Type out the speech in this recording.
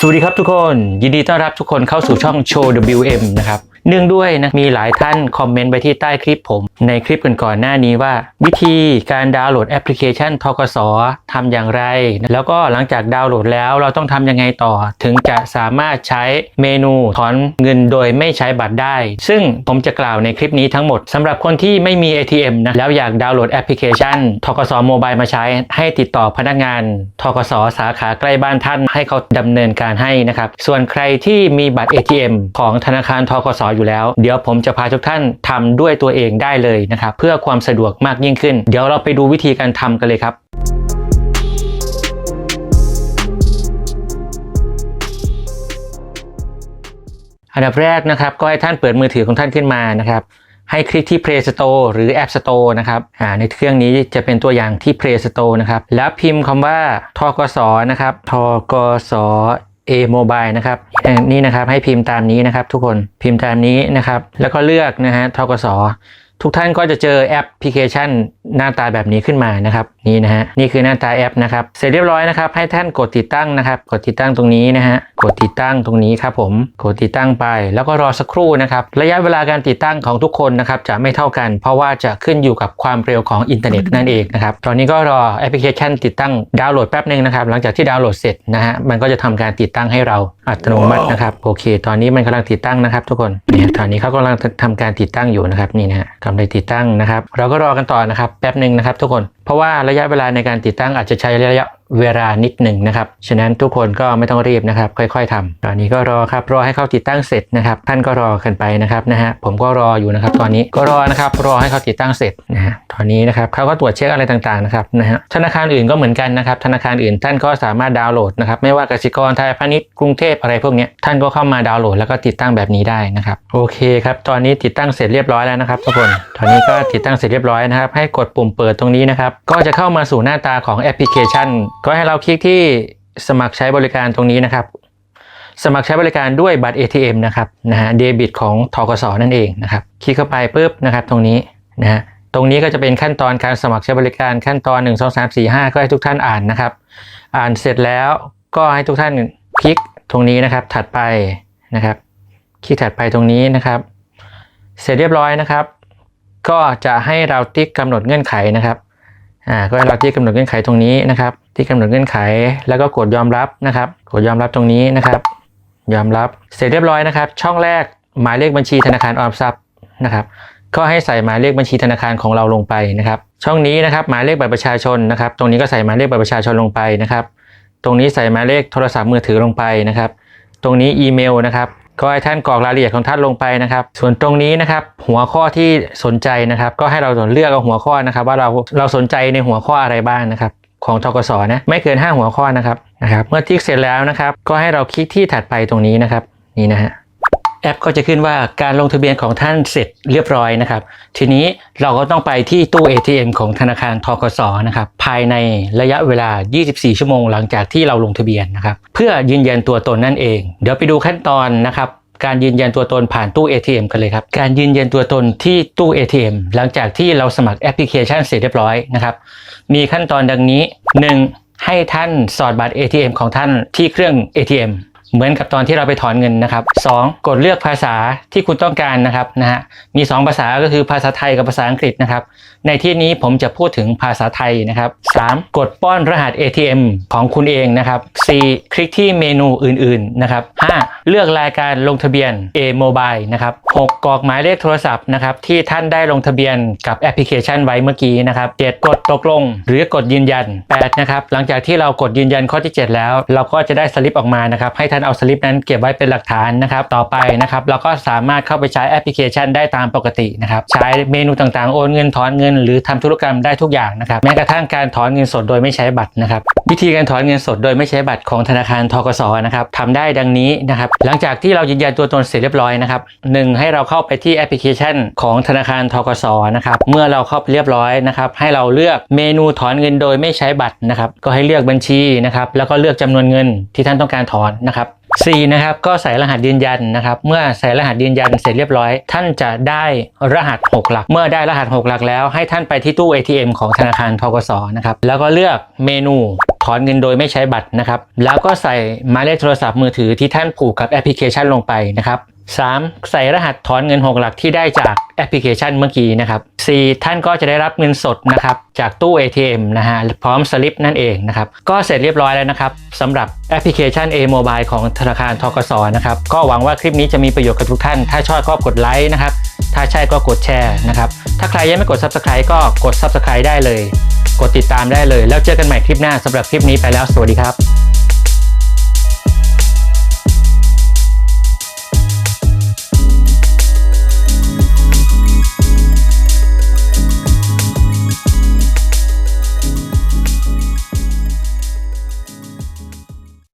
สวัสดีครับทุกคน ยินดีต้อนรับทุกคนเข้าสู่ช่องโชว์ WM นะครับ เนื่องด้วยนะมีหลายท่านคอมเมนต์ไปที่ใต้คลิปผม ในคลิปก่อนๆหน้านี้ว่า วิธีการดาวน์โหลดแอปพลิเคชันทกสทำอย่างไร แล้วก็หลังจากดาวน์โหลดแล้วเราต้องทำยังไงต่อ ถึงจะสามารถใช้เมนูถอนเงินโดยไม่ใช้บัตรได้ ซึ่งผมจะกล่าวในคลิปนี้ทั้งหมดสำหรับคนที่ไม่มี ATM นะแล้วอยากดาวน์โหลดแอปพลิเคชันทกสโมบายมาใช้ให้ติดต่อพนักงานทกสสาขาใกล้บ้านท่านให้เขาดำเนินการให้นะครับส่วนใครที่มีบัตร ATM ของธนาคารทกสอยู่แล้ว เดี๋ยวผมจะพาทุกท่านทำด้วยตัวเองได้เลยนะครับเพื่อความสะดวกมากยิ่งขึ้น เดี๋ยวเราไปดูวิธีการทำกันเลยครับอันดับแรกนะครับก็ให้ท่านเปิดมือถือของท่านขึ้นมานะครับให้คลิกที่ Play Store หรือ App Store นะครับในเครื่องนี้จะเป็นตัวอย่างที่ Play Store นะครับ แล้วพิมพ์คำว่าทกสนะครับทกส A Mobile นะครับนี่นะครับให้พิมพ์ตามนี้นะครับ ทุกคนพิมพ์ตามนี้นะครับ แล้วก็เลือกนะฮะทกสทุกท่านก็จะเจอแอปพลิเคชันหน้าตาแบบนี้ขึ้นมานะครับนี่นะฮะนี่คือหน้าตาแอปนะครับ เสร็จเรียบร้อยนะครับ ให้ท่านกดติดตั้งนะครับ กดติดตั้งตรงนี้นะฮะกดติดตั้งตรงนี้ครับผมกดติดตั้งไป แล้วก็รอสักครู่นะครับระยะเวลาการติดตั้งของทุกคนนะครับจะไม่เท่ากัน เพราะว่าจะขึ้นอยู่กับความเร็วของอินเทอร์เน็ตนั่นเองนะครับตอนนี้ก็รอแอปพลิเคชันติดตั้งดาวน์โหลดแป๊บหนึ่งนะครับหลังจากที่ดาวน์โหลดเสร็จนะฮะมันก็จะทำการติดตั้งให้เราอัตโนมัตินะครับโอเค ตอนนี้มันกำลังติดตั้งนะครับ ทุกคนเนี่ยตอนนี้เขากำลังทำการติดตั้งอยู่นะครับนี่นะฮะกำลังติดตั้งนะครับ เราก็รอกันต่อนะครับแป๊บหนึ่งนะครับทุกคนเพราะว่าระยะเวลาในการติดตั้งอาจจะใช้ระยะ เวลานิดหนึ่งนะครับ ฉะนั้นทุกคนก็ไม่ต้องรีบนะครับ ค่อย ๆทำตอนนี้ก็รอครับรอให้เขาติดตั้งเสร็จนะครับ ท่านก็รอกันไปนะครับนะฮะผมก็รออยู่นะครับ ตอนนี้ก็รอนะครับรอให้เขาติดตั้งเสร็จนะฮะตอนนี้นะครับเขาก็ตรวจเช็คอะไรต่างๆนะครับนะฮะธนาคารอื่นก็เหมือนกันนะครับ ธนาคารอื่นท่านก็สามารถดาวน์โหลดนะครับไม่ว่ากสิกรไทยพาณิชย์กรุงเทพอะไรพวกนี้ท่านก็เข้ามาดาวน์โหลดแล้วก็ติดตั้งแบบนี้ได้นะครับโอเคครับตอนนี้ติดตั้งเสร็จเรียบร้อยแล้วนะครับทุกคนตอนนี้ก็ติดตั้งเสร็จเรียบร้อยนะครับให้กดปุ่มเปิดตรงนี้นะครับก็จะเข้ามาสู่หน้าตาของแอปพลิเคชันก็ให้เราคลิกที่สมัครใช้บริการตรงนี้นะครับ สมัครใช้บริการด้วยบัตร ATM นะครับนะฮะเดบิตของทกสนั่นเองนะครับ คลิกเข้าไปปุ๊บนะครับ ตรงนี้นะฮะตรงนี้ก็จะเป็นขั้นตอนการสมัครใช้บริการขั้นตอน 1 2 3 4 5 ก็ให้ทุกท่านอ่านนะครับ อ่านเสร็จแล้วก็ให้ทุกท่านคลิกตรงนี้นะครับ ถัดไปนะครับ คลิกถัดไปตรงนี้นะครับ เสร็จเรียบร้อยนะครับ ก็จะให้เราติ๊กกำหนดเงื่อนไขนะครับอ่าก็ให้เราที่กำหนดเงื่อนไขตรงนี้นะครับ ที่กำหนดเงื่อนไข แล้วก็กดยอมรับนะครับ กดยอมรับตรงนี้นะครับ ยอมรับเสร็จเรียบร้อยนะครับ ช่องแรกหมายเลขบัญชีธนาคารออมทรัพย์นะครับ ก็ให้ใส่หมายเลขบัญชีธนาคารของเราลงไปนะครับ ช่องนี้นะครับ หมายเลขบัตรประชาชนนะครับ ตรงนี้ก็ใส่หมายเลขบัตรประชาชนลงไปนะครับ ตรงนี้ใส่หมายเลขโทรศัพท์มือถือลงไปนะครับ ตรงนี้อีเมลนะครับก็ให้ท่านกรอกรายละเอียดของท่านลงไปนะครับ ส่วนตรงนี้นะครับ หัวข้อที่สนใจนะครับ ก็ให้เราเลือกเอาหัวข้อนะครับ ว่าเราเราสนใจในหัวข้ออะไรบ้างนะครับ ของทกสนะ ไม่เกิน 5 หัวข้อนะครับนะครับ เมื่อทิกเสร็จแล้วนะครับ ก็ให้เราคลิกที่ถัดไปตรงนี้นะครับ นี่นะฮะแอปก็จะขึ้นว่าการลงทะเบียนของท่านเสร็จเรียบร้อยนะครับ ทีนี้เราก็ต้องไปที่ตู้ ATM ของธนาคารทกสนะครับภายในระยะเวลา 24 ชั่วโมงหลังจากที่เราลงทะเบียนนะครับ เพื่อยืนยันตัวตนนั่นเอง เดี๋ยวไปดูขั้นตอนนะครับ การยืนยันตัวตนผ่านตู้ ATM กันเลยครับ การยืนยันตัวตนที่ตู้ ATM หลังจากที่เราสมัครแอปพลิเคชันเสร็จเรียบร้อยนะครับ มีขั้นตอนดังนี้ 1. ให้ท่านสอดบัตร ATM ของท่านที่เครื่อง ATM เหมือนกับตอนที่เราไปถอนเงินนะครับ 2. กดเลือกภาษาที่คุณต้องการนะครับนะฮะมี 2 ภาษาก็คือภาษาไทยกับภาษาอังกฤษนะครับ ในที่นี้ผมจะพูดถึงภาษาไทยนะครับ 3. กดป้อนรหัส ATM ของคุณเองนะครับ 4. คลิกที่เมนูอื่น ๆ นะครับ 5. เลือกรายการลงทะเบียน A Mobile นะครับ 6. กรอกหมายเลขโทรศัพท์นะครับที่ท่านได้ลงทะเบียนกับแอปพลิเคชันไว้เมื่อกี้นะครับ 7. กดตกลง หรือกดยืนยัน 8. นะครับหลังจากที่เรากดยืนยันข้อที่ 7 แล้ว เราก็จะได้สลิปออกมานะครับให้ท่านเอาสลิปนั้นเก็บไว้เป็นหลักฐานนะครับต่อไปนะครับเราก็สามารถเข้าไปใช้แอปพลิเคชันได้ตามปกตินะครับใช้เมนูต่างๆ โอนเงินถอนเงิน หรือทำธุรกรรมได้ทุกอย่างนะครับแม้กระทั่งการถอนเงินสดโดยไม่ใช้บัตรนะครับวิธีการถอนเงินสดโดยไม่ใช้บัตรของธนาคารทกสนะครับทำได้ดังนี้นะครับหลังจากที่เรายืนยันตัวตนเสร็จเรียบร้อยนะครับหนึ่งให้เราเข้าไปที่แอปพลิเคชันของธนาคารทกสนะครับเมื่อเราเข้าไปเรียบร้อยนะครับให้เราเลือกเมนูถอนเงินโดยไม่ใช้บัตรนะครับก็ให้เลือกบัญชีนะครับแล้วก็เลือกจำนวนเงินที่ท่านต้องการถอนนะครับ 4นะครับก็ใส่รหัสยืนยันนะครับ เมื่อใส่รหัสยืนยันเสร็จเรียบร้อย ท่านจะได้รหัส 6 หลัก เมื่อได้รหัส 6 หลักแล้ว ให้ท่านไปที่ตู้ ATM ของธนาคารทกสนะครับแล้วก็เลือกเมนูถอนเงินโดยไม่ใช้บัตรนะครับแล้วก็ใส่หมายเลขโทรศัพท์มือถือที่ท่านผูกกับแอปพลิเคชันลงไปนะครับ 3. ใส่รหัสถอนเงิน 6 หลักที่ได้จากแอปพลิเคชันเมื่อกี้นะครับ 4. ท่านก็จะได้รับเงินสดนะครับจากตู้ ATM นะฮะพร้อมสลิปนั่นเองนะครับ ก็เสร็จเรียบร้อยแล้วนะครับสำหรับแอปพลิเคชัน A Mobile ของธนาคารทกสนะครับ ก็หวังว่าคลิปนี้จะมีประโยชน์กับทุกท่าน ถ้าชอบก็กดไลค์นะครับ ถ้าใช่ก็กดแชร์นะครับ ถ้าใครยังไม่กด Subscribe ก็กด Subscribe ได้เลย กดติดตามได้เลย แล้วเจอกันใหม่คลิปหน้าสำหรับคลิปนี้ไปแล้วสวัสดีครับ